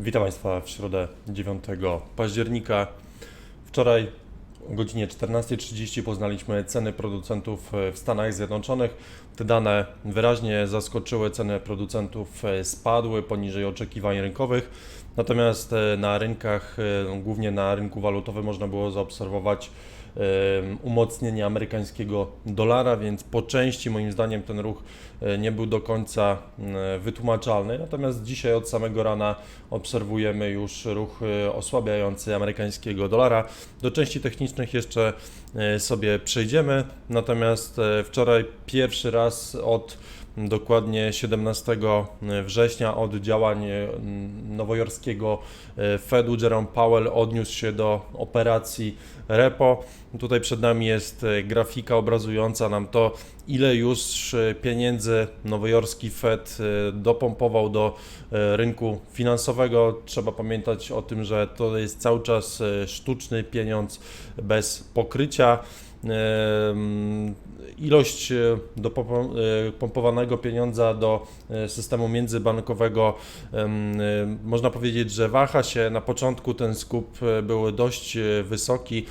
Witam Państwa w środę 9 października. Wczoraj o godzinie 14.30 poznaliśmy ceny producentów w Stanach Zjednoczonych. Te dane wyraźnie zaskoczyły, ceny producentów spadły poniżej oczekiwań rynkowych. Natomiast na rynkach, głównie na rynku walutowym, można było zaobserwować umocnienie amerykańskiego dolara, więc po części moim zdaniem ten ruch e, nie był do końca e, wytłumaczalny. Natomiast dzisiaj od samego rana obserwujemy już ruch e, osłabiający amerykańskiego dolara. Do części technicznych jeszcze sobie przejdziemy. Natomiast wczoraj pierwszy raz od dokładnie 17 września od działań e, nowojorskiego e, Fedu Jerome Powell odniósł się do operacji repo. Tutaj przed nami jest e, grafika obrazująca nam to, ile już e, pieniędzy nowojorski Fed e, dopompował do e, rynku finansowego. Trzeba pamiętać o tym, że to jest cały czas e, sztuczny pieniądz bez pokrycia. Ilość e, do popo- e, pieniądza do e, systemu międzybankowego można powiedzieć, że waha się. Na początku ten skup był dość wysoki,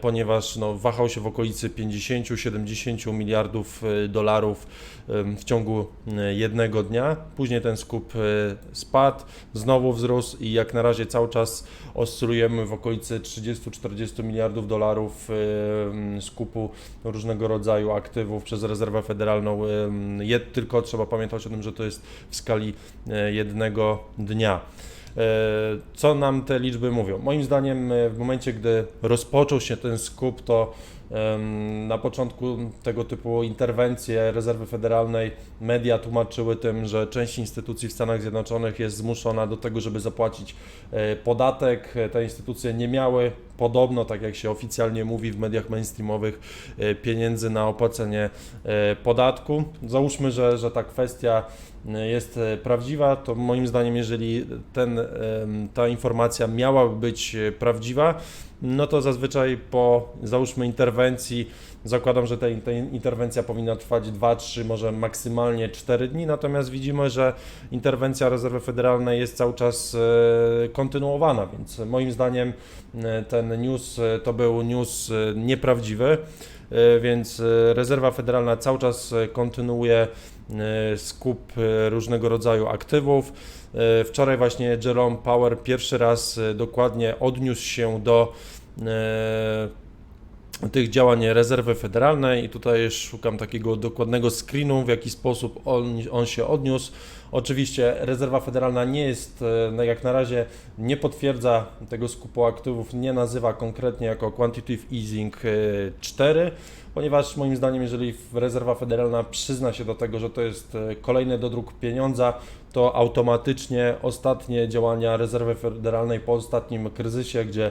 ponieważ no, wahał się w okolicy 50-70 miliardów dolarów w ciągu jednego dnia. Później ten skup spadł, znowu wzrósł i jak na razie cały czas oscylujemy w okolicy 30-40 miliardów dolarów skupu różnego rodzaju aktywów przez rezerwę federalną. Jed, tylko trzeba pamiętać o tym, że to jest w skali e, jednego dnia. E, Co nam te liczby mówią? Moim zdaniem, e, w momencie, gdy rozpoczął się ten skup, to na początku tego typu interwencje rezerwy federalnej media tłumaczyły tym, że część instytucji w Stanach Zjednoczonych jest zmuszona do tego, żeby zapłacić podatek. Te instytucje nie miały podobno, tak jak się oficjalnie mówi w mediach mainstreamowych, e, pieniędzy na opłacenie e, podatku. Załóżmy, że, że ta kwestia e, jest prawdziwa, to moim zdaniem, jeżeli ten, ta informacja miałaby być prawdziwa, no to zazwyczaj po załóżmy interwencji, zakładam, że ta, interwencja powinna trwać 2, 3, może maksymalnie 4 dni, natomiast widzimy, że interwencja rezerwy federalnej jest cały czas e, kontynuowana, więc moim zdaniem e, ten news e, to był news nieprawdziwy, więc rezerwa federalna cały czas kontynuuje skup różnego rodzaju aktywów. Wczoraj właśnie Jerome Power pierwszy raz dokładnie odniósł się do tych działań rezerwy federalnej i tutaj szukam takiego dokładnego screenu, w jaki sposób on, on się odniósł. Oczywiście rezerwa federalna nie jest, e, no jak na razie nie potwierdza tego skupu aktywów, nie nazywa konkretnie jako quantitative easing e, 4, ponieważ moim zdaniem, jeżeli rezerwa federalna przyzna się do tego, że to jest e, kolejny dodruk pieniądza, to automatycznie ostatnie działania rezerwy federalnej po ostatnim kryzysie, gdzie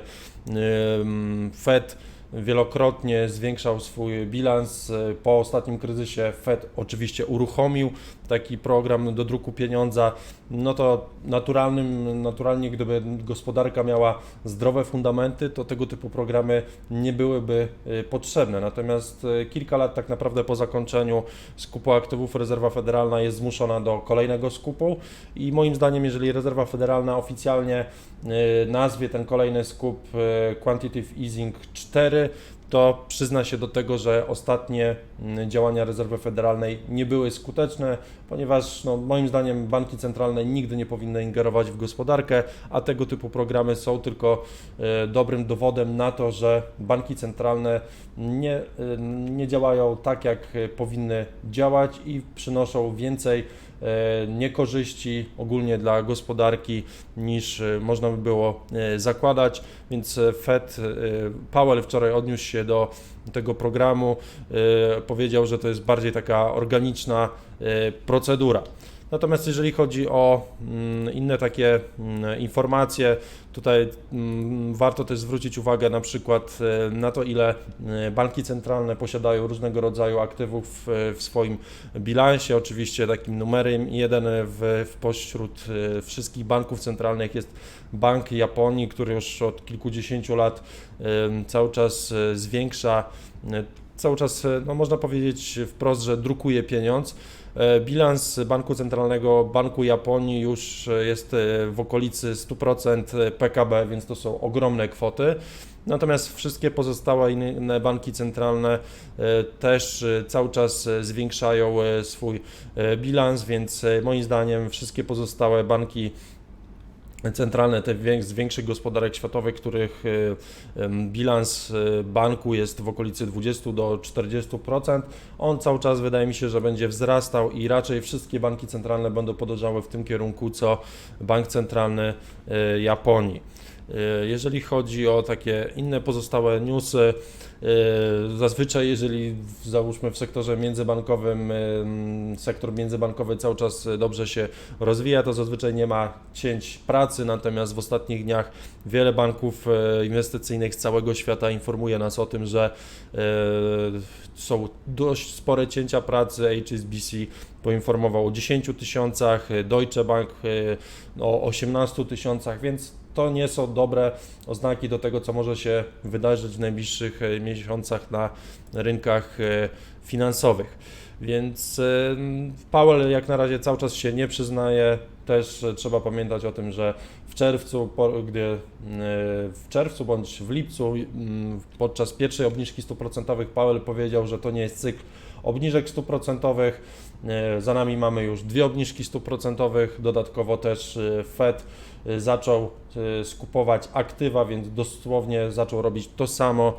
Fed wielokrotnie zwiększał swój bilans. Po ostatnim kryzysie Fed oczywiście uruchomił taki program do druku pieniądza. No to naturalnym, naturalnie, gdyby gospodarka miała zdrowe fundamenty, to tego typu programy nie byłyby y, potrzebne. Natomiast y, kilka lat tak naprawdę po zakończeniu skupu aktywów rezerwa federalna jest zmuszona do kolejnego skupu i moim zdaniem, jeżeli rezerwa federalna oficjalnie y, nazwie ten kolejny skup Quantitative Easing 4, to przyzna się do tego, że ostatnie mm, działania rezerwy federalnej nie były skuteczne, ponieważ no, moim zdaniem banki centralne nigdy nie powinny ingerować w gospodarkę, a tego typu programy są tylko e, dobrym dowodem na to, że banki centralne nie, e, nie działają tak, jak e, powinny działać i przynoszą więcej niekorzyści ogólnie dla gospodarki niż e, można by było e, zakładać, więc e, Fed, e, Powell wczoraj odniósł się do tego programu, e, powiedział, że to jest bardziej taka organiczna e, procedura. Natomiast jeżeli chodzi o mm, inne takie mm, informacje, tutaj mm, warto też zwrócić uwagę na przykład e, na to, ile e, banki centralne posiadają różnego rodzaju aktywów e, w swoim bilansie. Oczywiście takim numerem jeden w, w pośród wszystkich banków centralnych jest Bank Japonii, który już od kilkudziesięciu lat cały czas zwiększa cały czas, no można powiedzieć wprost, że drukuje pieniądz. E, Bilans Banku Centralnego Banku Japonii już e, jest e, w okolicy 100% PKB, więc to są ogromne kwoty. Natomiast wszystkie pozostałe inne banki centralne też cały czas zwiększają swój bilans, więc moim zdaniem wszystkie pozostałe banki centralne, te z większych gospodarek światowych, których em, bilans e, banku jest w okolicy 20 do 40%, on cały czas wydaje mi się, że będzie wzrastał i raczej wszystkie banki centralne będą podążały w tym kierunku, co bank centralny e, Japonii. E, Jeżeli chodzi o takie inne pozostałe newsy, e, zazwyczaj jeżeli załóżmy w sektorze międzybankowym em, sektor międzybankowy cały czas dobrze się rozwija, to zazwyczaj nie ma cięć pracy, natomiast w ostatnich dniach wiele banków e, inwestycyjnych z całego świata informuje nas o tym, że e, są dość spore cięcia pracy. HSBC poinformował o 10 tysiącach, e, Deutsche Bank e, o 18 tysiącach, więc to nie są dobre oznaki do tego, co może się wydarzyć w najbliższych e, miesiącach na rynkach e, finansowych. Więc e, Powell jak na razie cały czas się nie przyznaje. Też e, trzeba pamiętać o tym, że w czerwcu, gdy e, w czerwcu bądź w lipcu podczas pierwszej obniżki stóp procentowych Powell powiedział, że to nie jest cykl obniżek stóp procentowych. E, Za nami mamy już dwie obniżki stóp procentowych. Dodatkowo też Fed zaczął skupować aktywa, więc dosłownie zaczął robić to samo,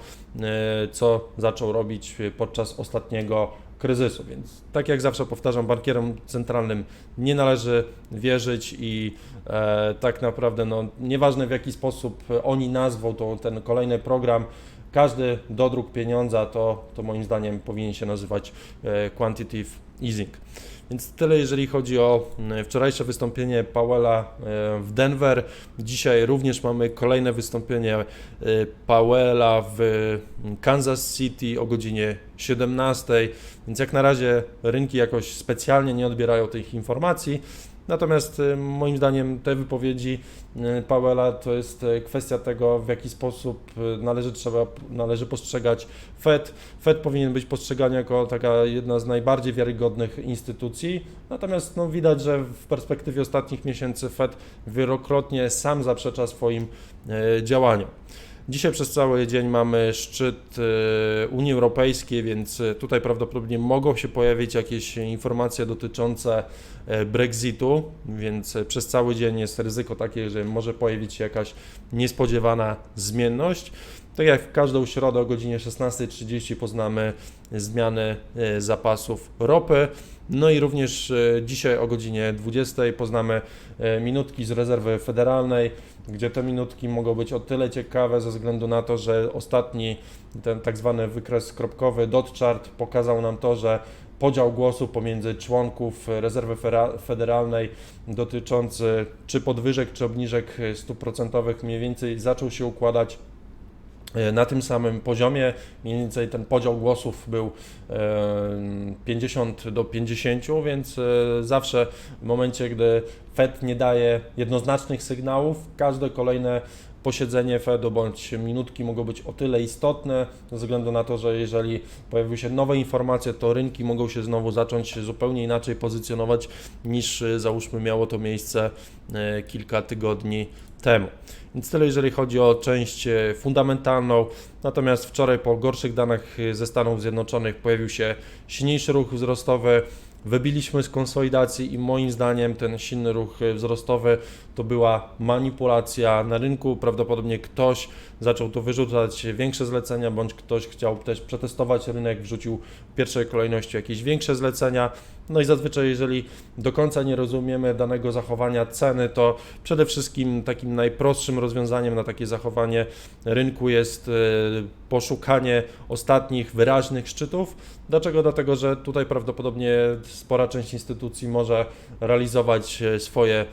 co zaczął robić podczas ostatniego kryzysu. Więc tak jak zawsze powtarzam, bankierom centralnym nie należy wierzyć i e, tak naprawdę no, nieważne w jaki sposób oni nazwą to, ten kolejny program, każdy dodruk pieniądza to, to moim zdaniem powinien się nazywać e, quantitative easing. Więc tyle, jeżeli chodzi o mm, wczorajsze wystąpienie Powella e, w Denver. Dzisiaj również mamy kolejne wystąpienie e, Powella w mm, Kansas City o godzinie 17. Więc jak na razie rynki jakoś specjalnie nie odbierają tych informacji. Natomiast e, moim zdaniem te wypowiedzi e, Powella to jest e, kwestia tego, w jaki sposób należy, trzeba, należy postrzegać Fed. Fed powinien być postrzegany jako taka jedna z najbardziej wiarygodnych instytucji, natomiast no, widać, że w perspektywie ostatnich miesięcy Fed wielokrotnie sam zaprzecza swoim działaniom. Dzisiaj przez cały dzień mamy szczyt e, Unii Europejskiej, więc e, tutaj prawdopodobnie mogą się pojawić jakieś informacje dotyczące e, Brexitu, więc e, przez cały dzień jest ryzyko takie, że może pojawić się jakaś niespodziewana zmienność. Tak jak w każdą środę o godzinie 16.30 poznamy zmiany e, zapasów ropy. No i również e, dzisiaj o godzinie 20 poznamy e, minutki z rezerwy federalnej, gdzie te minutki mogą być o tyle ciekawe ze względu na to, że ostatni ten tak zwany wykres kropkowy dot chart pokazał nam to, że podział głosu pomiędzy członków rezerwy federalnej dotyczący czy podwyżek, czy obniżek stóp procentowych mniej więcej zaczął się układać na tym samym poziomie. Mniej więcej ten podział głosów był e, 50 do 50, więc e, zawsze w momencie, gdy Fed nie daje jednoznacznych sygnałów, każde kolejne posiedzenie Fedu bądź minutki mogą być o tyle istotne, ze względu na to, że jeżeli pojawiły się nowe informacje, to rynki mogą się znowu zacząć zupełnie inaczej pozycjonować niż e, załóżmy miało to miejsce e, kilka tygodni temu. Więc tyle, jeżeli chodzi o część e, fundamentalną. Natomiast wczoraj po gorszych danych e, ze Stanów Zjednoczonych pojawił się silniejszy ruch wzrostowy. Wybiliśmy z konsolidacji i moim zdaniem ten silny ruch e, wzrostowy to była manipulacja na rynku. Prawdopodobnie ktoś zaczął tu wyrzucać większe zlecenia, bądź ktoś chciał też przetestować rynek, wrzucił w pierwszej kolejności jakieś większe zlecenia. No i zazwyczaj, jeżeli do końca nie rozumiemy danego zachowania ceny, to przede wszystkim takim najprostszym rozwiązaniem na takie zachowanie rynku jest e, poszukanie ostatnich wyraźnych szczytów. Dlaczego? Dlatego, że tutaj prawdopodobnie spora część instytucji może realizować e, swoje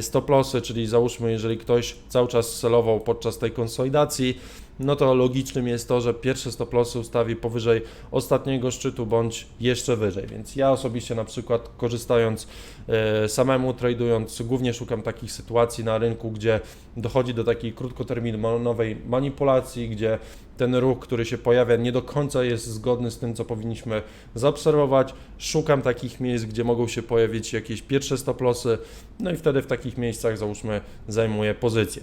stop lossy, czyli załóżmy, jeżeli ktoś cały czas celował podczas tej konsolidacji, no to logicznym jest to, że pierwsze stop lossy ustawi powyżej ostatniego szczytu bądź jeszcze wyżej. Więc ja osobiście na przykład korzystając e, samemu tradując, głównie szukam takich sytuacji na rynku, gdzie dochodzi do takiej krótkoterminowej manipulacji, gdzie ten ruch, który się pojawia, nie do końca jest zgodny z tym, co powinniśmy zaobserwować. Szukam takich miejsc, gdzie mogą się pojawić jakieś pierwsze stop lossy, no i wtedy w takich miejscach, załóżmy, zajmuję pozycję.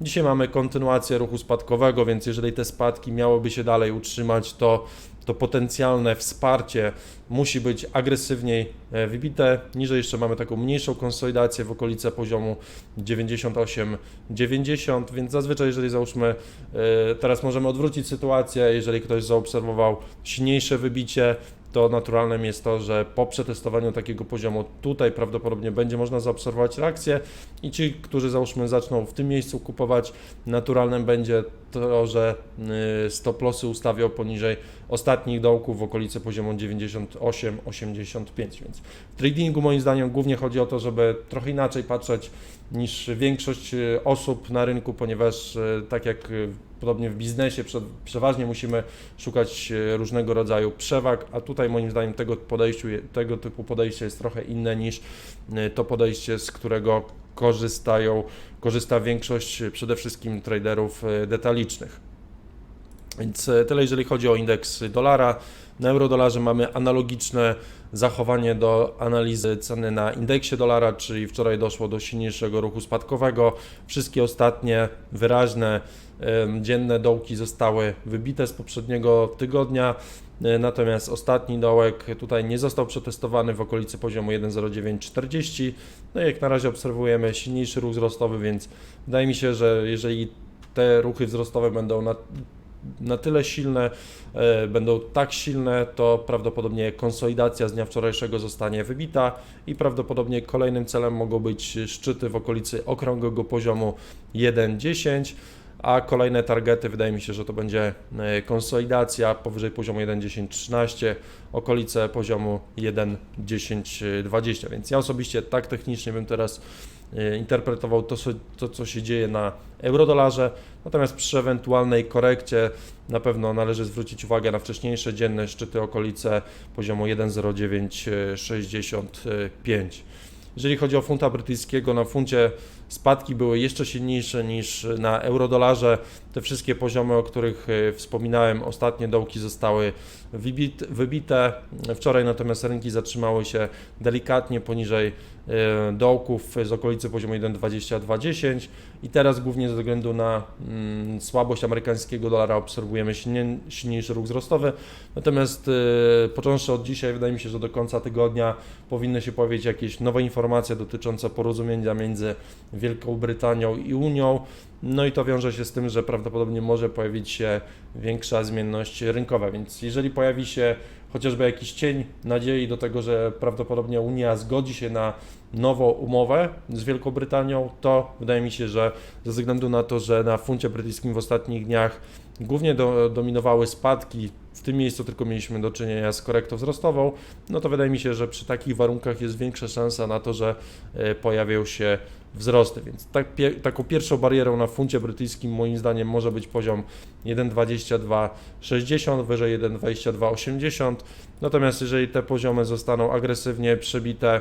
Dzisiaj mamy kontynuację ruchu spadkowego, więc jeżeli te spadki miałyby się dalej utrzymać, to to potencjalne wsparcie musi być agresywniej e, wybite. Niżej jeszcze mamy taką mniejszą konsolidację w okolice poziomu 98-90, więc zazwyczaj, jeżeli załóżmy, e, teraz możemy odwrócić sytuację, jeżeli ktoś zaobserwował silniejsze wybicie, to naturalnym jest to, że po przetestowaniu takiego poziomu tutaj prawdopodobnie będzie można zaobserwować reakcję i ci, którzy załóżmy zaczną w tym miejscu kupować, naturalnym będzie to, że y, stop lossy ustawią poniżej ostatnich dołków w okolicy poziomu 98-85, więc w tradingu moim zdaniem głównie chodzi o to, żeby trochę inaczej patrzeć niż większość y, osób na rynku, ponieważ y, tak jak podobnie w biznesie przeważnie musimy szukać różnego rodzaju przewag, a tutaj moim zdaniem tego, podejściu, tego typu podejście jest trochę inne niż to podejście, z którego korzystają, korzysta większość przede wszystkim traderów e, detalicznych. Więc e, tyle jeżeli chodzi o indeks dolara. Na eurodolarze mamy analogiczne zachowanie do analizy ceny na indeksie dolara, czyli wczoraj doszło do silniejszego ruchu spadkowego. Wszystkie ostatnie wyraźne dzienne dołki zostały wybite z poprzedniego tygodnia. E, natomiast ostatni dołek tutaj nie został przetestowany w okolicy poziomu 1,0940. No i jak na razie obserwujemy silniejszy ruch wzrostowy, więc wydaje mi się, że jeżeli te ruchy wzrostowe będą na, na tyle silne, e, będą tak silne, to prawdopodobnie konsolidacja z dnia wczorajszego zostanie wybita i prawdopodobnie kolejnym celem mogą być szczyty w okolicy okrągłego poziomu 1,10 a kolejne targety wydaje mi się, że to będzie e, konsolidacja powyżej poziomu 1.10.13, okolice poziomu 1.10.20, więc ja osobiście tak technicznie bym teraz interpretował to, to, co się dzieje na eurodolarze, natomiast przy ewentualnej korekcie na pewno należy zwrócić uwagę na wcześniejsze dzienne szczyty okolice poziomu 1.0965. Jeżeli chodzi o funta brytyjskiego, na funcie spadki były jeszcze silniejsze niż na eurodolarze. Te wszystkie poziomy, o których e, wspominałem, ostatnie dołki zostały wybite. Wczoraj natomiast rynki zatrzymały się delikatnie poniżej e, dołków z okolicy poziomu 1,2210 i teraz głównie ze względu na mm, słabość amerykańskiego dolara obserwujemy silniejszy ruch wzrostowy. Natomiast e, począwszy od dzisiaj, wydaje mi się, że do końca tygodnia powinny się pojawić jakieś nowe informacje dotyczące porozumienia między Wielką Brytanią i Unią. No i to wiąże się z tym, że prawdopodobnie może pojawić się większa zmienność rynkowa, więc jeżeli pojawi się chociażby jakiś cień nadziei do tego, że prawdopodobnie Unia zgodzi się na nową umowę z Wielką Brytanią, to wydaje mi się, że ze względu na to, że na funcie brytyjskim w ostatnich dniach głównie do, dominowały spadki, w tym miejscu tylko mieliśmy do czynienia z korektą wzrostową, no to wydaje mi się, że przy takich warunkach jest większa szansa na to, że e, pojawią się wzrosty. Więc tak, pie, taką pierwszą barierą na funcie brytyjskim moim zdaniem może być poziom 1,2260, wyżej 1,2280. Natomiast jeżeli te poziomy zostaną agresywnie przebite,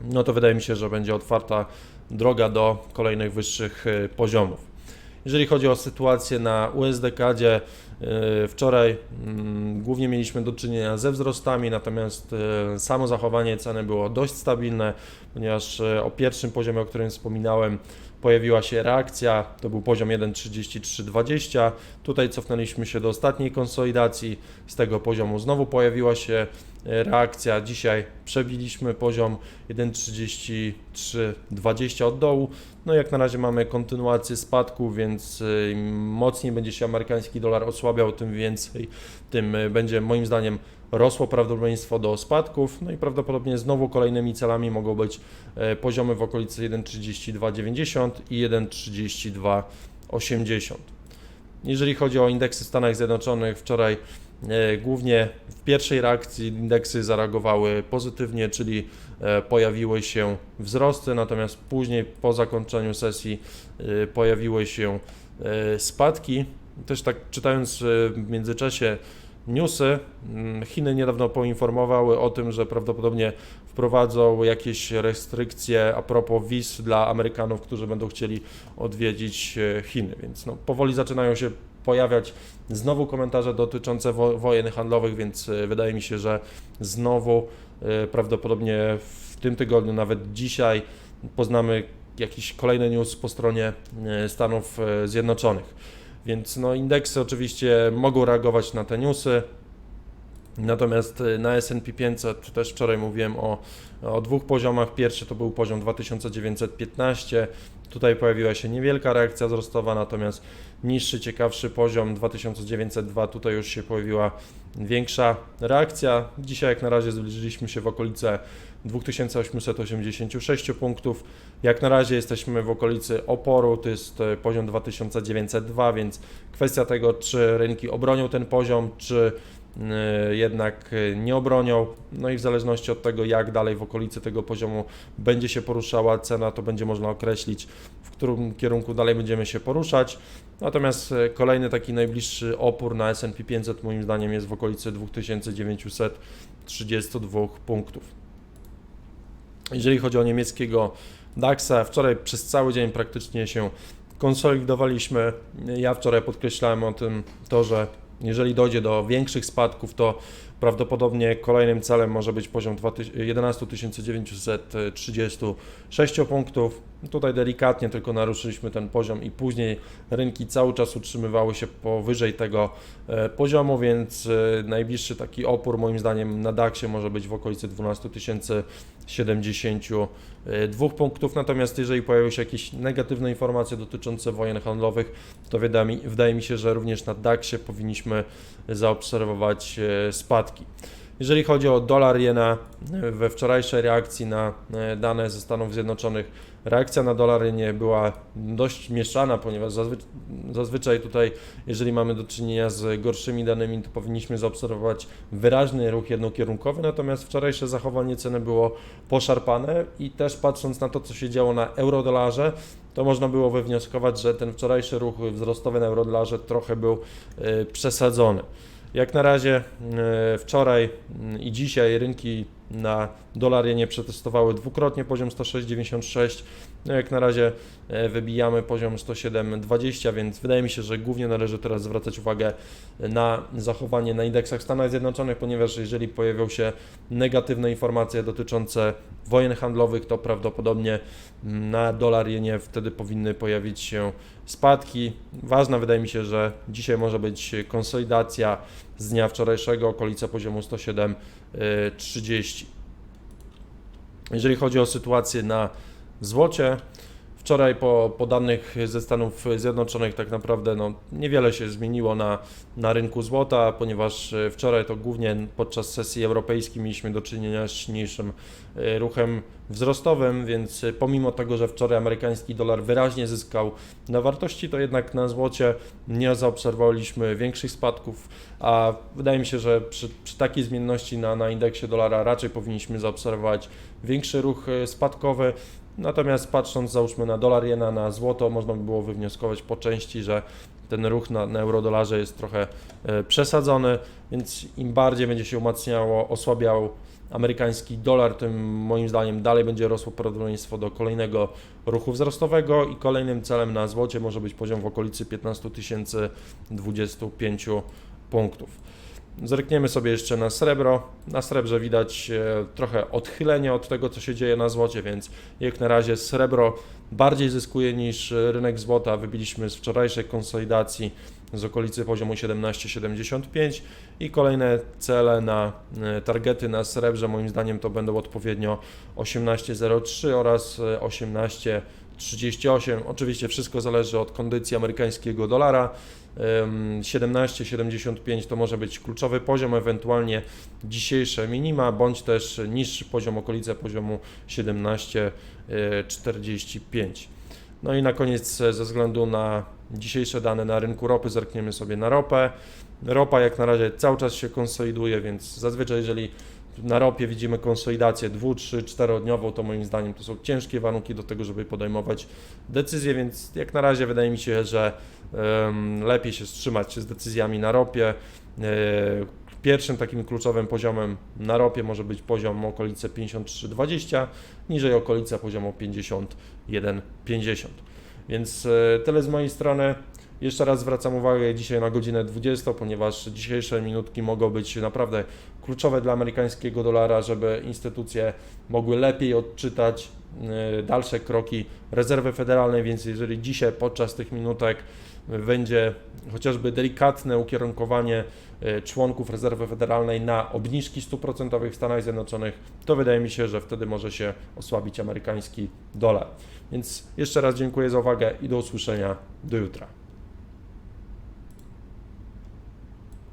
no to wydaje mi się, że będzie otwarta droga do kolejnych wyższych y, poziomów. Jeżeli chodzi o sytuację na USDK-dzie, y, wczoraj mm, głównie mieliśmy do czynienia ze wzrostami, natomiast y, samo zachowanie ceny było dość stabilne, ponieważ o pierwszym poziomie, o którym wspominałem, pojawiła się reakcja, to był poziom 1,3320. Tutaj cofnęliśmy się do ostatniej konsolidacji, z tego poziomu znowu pojawiła się e, reakcja. Dzisiaj przebiliśmy poziom 1,3320 od dołu. No jak na razie mamy kontynuację spadku, więc e, im mocniej będzie się amerykański dolar osłabiał, tym więcej, tym e, będzie moim zdaniem rosło prawdopodobieństwo do spadków, no i prawdopodobnie znowu kolejnymi celami mogą być e, poziomy w okolicy 1,3290 i 1,3280. Jeżeli chodzi o indeksy w Stanach Zjednoczonych, wczoraj e, głównie w pierwszej reakcji indeksy zareagowały pozytywnie, czyli e, pojawiły się wzrosty, natomiast później po zakończeniu sesji pojawiły się spadki. Też tak czytając w międzyczasie newsy. Mm, Chiny niedawno poinformowały o tym, że prawdopodobnie wprowadzą jakieś restrykcje a propos wiz dla Amerykanów, którzy będą chcieli odwiedzić e, Chiny, więc no, powoli zaczynają się pojawiać znowu komentarze dotyczące wo- wojen handlowych, więc e, wydaje mi się, że znowu e, prawdopodobnie w tym tygodniu, nawet dzisiaj, poznamy jakiś kolejny news po stronie Stanów Zjednoczonych. Więc no, indeksy oczywiście mogą reagować na te newsy. Natomiast y, na S&P 500 też wczoraj mówiłem o, o dwóch poziomach. Pierwszy to był poziom 2915. Tutaj pojawiła się niewielka reakcja wzrostowa, natomiast niższy, ciekawszy poziom 2902. Tutaj już się pojawiła większa reakcja. Dzisiaj jak na razie zbliżyliśmy się w okolice 2886 punktów. Jak na razie jesteśmy w okolicy oporu, to jest e, poziom 2902, więc kwestia tego, czy rynki obronią ten poziom, czy y, jednak y, nie obronią. No i w zależności od tego, jak dalej w okolicy tego poziomu będzie się poruszała cena, to będzie można określić, w którym kierunku dalej będziemy się poruszać. Natomiast y, kolejny taki najbliższy opór na S&P 500 moim zdaniem jest w okolicy 2932 punktów. Jeżeli chodzi o niemieckiego DAX-a, wczoraj przez cały dzień praktycznie się konsolidowaliśmy. Ja wczoraj podkreślałem o tym to, że jeżeli dojdzie do większych spadków, to prawdopodobnie kolejnym celem może być poziom 2000 11 936 punktów. Tutaj delikatnie tylko naruszyliśmy ten poziom i później rynki cały czas utrzymywały się powyżej tego e, poziomu, więc e, najbliższy taki opór moim zdaniem na DAX-ie może być w okolicy 12 072 punktów. Natomiast jeżeli pojawią się jakieś negatywne informacje dotyczące wojen handlowych, to wydaje mi, się, że również na DAX-ie powinniśmy zaobserwować e, spadki. Jeżeli chodzi o dolar jena, e, we wczorajszej reakcji na e, dane ze Stanów Zjednoczonych, reakcja na dolar jenie była dość mieszana, ponieważ zazwy, zazwyczaj tutaj, jeżeli mamy do czynienia z gorszymi danymi, to powinniśmy zaobserwować wyraźny ruch jednokierunkowy, natomiast wczorajsze zachowanie ceny było poszarpane i też patrząc na to, co się działo na eurodolarze, to można było wywnioskować, że ten wczorajszy ruch wzrostowy na eurodolarze trochę był e, przesadzony. Jak na razie e, wczoraj mm, i dzisiaj rynki na dolar jenie przetestowały dwukrotnie poziom 106,96. No jak na razie e, wybijamy poziom 107,20, więc wydaje mi się, że głównie należy teraz zwracać uwagę na zachowanie na indeksach Stanów Zjednoczonych, ponieważ jeżeli pojawią się negatywne informacje dotyczące wojen handlowych, to prawdopodobnie mm, na dolar jenie wtedy powinny pojawić się spadki. Ważne wydaje mi się, że dzisiaj może być konsolidacja z dnia wczorajszego, okolica poziomu 107,30. Jeżeli chodzi o sytuację na złocie, wczoraj po, po danych ze Stanów Zjednoczonych tak naprawdę no, niewiele się zmieniło na, na rynku złota, ponieważ e, wczoraj to głównie podczas sesji europejskiej mieliśmy do czynienia z silniejszym e, ruchem wzrostowym, więc e, pomimo tego, że wczoraj amerykański dolar wyraźnie zyskał na wartości, to jednak na złocie nie zaobserwowaliśmy większych spadków, a wydaje mi się, że przy, przy takiej zmienności na, na indeksie dolara raczej powinniśmy zaobserwować większy ruch spadkowy. Natomiast patrząc załóżmy na dolar jena, na złoto, można by było wywnioskować po części, że ten ruch na, na eurodolarze jest trochę e, przesadzony, więc im bardziej będzie się umacniało, osłabiał amerykański dolar, tym moim zdaniem dalej będzie rosło prawdopodobieństwo do kolejnego ruchu wzrostowego i kolejnym celem na złocie może być poziom w okolicy 15 025 punktów. Zerkniemy sobie jeszcze na srebro. Na srebrze widać e, trochę odchylenie od tego, co się dzieje na złocie, więc jak na razie srebro bardziej zyskuje niż rynek złota. Wybiliśmy z wczorajszej konsolidacji z okolicy poziomu 17,75 i kolejne cele na e, targety na srebrze moim zdaniem to będą odpowiednio 18,03 oraz e, 18,38. Oczywiście wszystko zależy od kondycji amerykańskiego dolara. Em, 17,75 to może być kluczowy poziom, ewentualnie dzisiejsze minima, bądź też niższy poziom, okolice poziomu 17,45. No i na koniec e, ze względu na dzisiejsze dane na rynku ropy zerkniemy sobie na ropę. Ropa jak na razie cały czas się konsoliduje, więc zazwyczaj jeżeli na ropie widzimy konsolidację 2, 3, 4-dniową, to moim zdaniem to są ciężkie warunki do tego, żeby podejmować decyzje, więc jak na razie wydaje mi się, że lepiej się wstrzymać z decyzjami na ropie. E, Pierwszym takim kluczowym poziomem na ropie może być poziom okolice 53,20, niżej okolica poziomu 51,50. Więc e, tyle z mojej strony. Jeszcze raz zwracam uwagę dzisiaj na godzinę 20, ponieważ dzisiejsze minutki mogą być naprawdę kluczowe dla amerykańskiego dolara, żeby instytucje mogły lepiej odczytać e, dalsze kroki rezerwy federalnej, więc jeżeli dzisiaj podczas tych minutek będzie chociażby delikatne ukierunkowanie e, członków rezerwy federalnej na obniżki stóp procentowych w Stanach Zjednoczonych, to wydaje mi się, że wtedy może się osłabić amerykański dolar. Więc jeszcze raz dziękuję za uwagę i do usłyszenia do jutra.